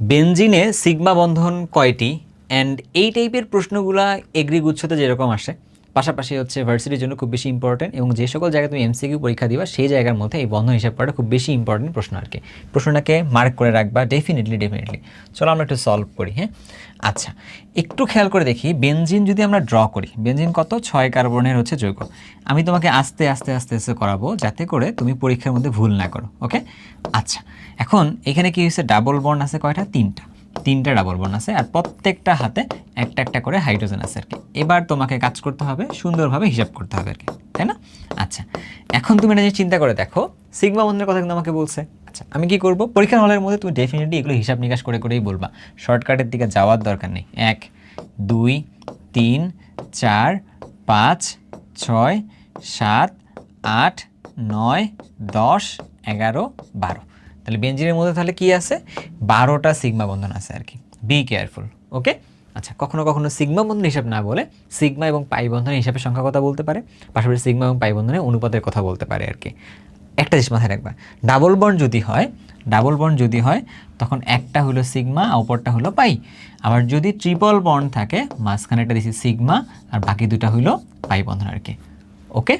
বেনজিনে sigma বন্ধন কয়টি? And এই টাইপের প্রশ্নগুলা এগ্রিগুচ্ছতে যেরকম আসে পাশাপাশি হচ্ছে ভার্সিটির জন্য খুব বেশি ইম্পর্টেন্ট এবং যে সকল জায়গায় তুমি এমসিকিউ পরীক্ষা দিবা, সেই জায়গার মধ্যে এই বন্ধন হিসাব করাটা খুব বেশি ইম্পর্টেন্ট প্রশ্ন আর কি। প্রশ্নটাকে মার্ক করে রাখবা ডেফিনেটলি ডেফিনেটলি চলো আমরা একটু সলভ করি হ্যাঁ? আচ্ছা একটু খেয়াল করে দেখি বেনজিন যদি আমরা ড্র করি বেনজিন কত? ছয় কার্বনের হচ্ছে যৌগ। আমি তোমাকে আস্তে আস্তে আস্তে আস্তে করাবো যাতে করে তুমি পরীক্ষার মধ্যে ভুল না করো ওকে আচ্ছা এখন এখানে কি হয়েছে? ডাবল বন্ড আছে কয়টা? তিনটা। তিনটা ডাবল বন আছে আর প্রত্যেকটা হাতে একটা একটা করে হাইড্রোজেন আছে আর কি। এবার তোমাকে কাজ করতে হবে, সুন্দরভাবে হিসাব করতে হবে আর কি, তাই না? আচ্ছা এখন তুমি এটা চিন্তা করে দেখো, সিগমা বন্ধের কথা কিন্তু আমাকে বলছে। আচ্ছা আমি কি করব? পরীক্ষার হলের মধ্যে তুমি ডেফিনেটলি এগুলো হিসাব নিকাশ করে করেই বলবা। শর্টকাটের দিকে যাওয়ার দরকার নেই। এক, দুই, তিন, চার, পাঁচ, ছয়, সাত, আট, নয়, দশ, এগারো, বারো। তাহলে বেঞ্জিনের মধ্যে তাহলে কি আছে? বারোটা সিগমা বন্ধন আছে আর কি। বি কেয়ারফুল ওকে আচ্ছা কখনো কখনো সিগমা বন্ধন হিসাব না বলে সিগমা এবং পাই বন্ধনের হিসাবে সংখ্যা কথা বলতে পারে, পাশাপাশি সিগমা এবং পাই বন্ধনের অনুপাতের কথা বলতে পারে আর কি। একটা জিনিস মাথায় রাখবা ডাবল বন্ড যদি হয় ডাবল বন্ড যদি হয়, তখন একটা হলো সিগমা অপরটা হলো পাই। আবার যদি ট্রিপল বন্ড থাকে মাঝখানে একটা দিছি সিগমা, আর বাকি দুটা হলো পাই বন্ধন আর কি ওকে